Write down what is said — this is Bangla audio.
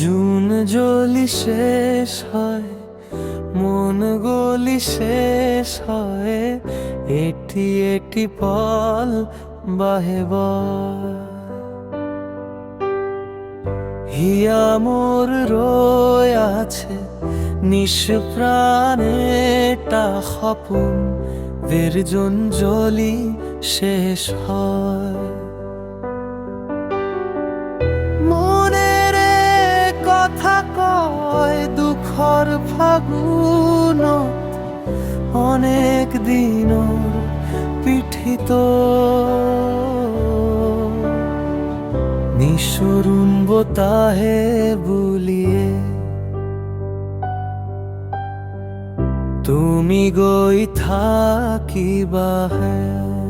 জুন জলি শেষ হয়, মন গলি শেষ হয়, এটি এটি পল বাহে হিয়া মোর রয়ে আছে নিষ্প্রাণেটা খপুন বিরজন জলি শেষ হয়। দুঃখর ফাগুন অনেক দিন পিঠিত। নিঃসরুণ বোতাহে বুলিয়ে তুমি গই থাকিবা হে।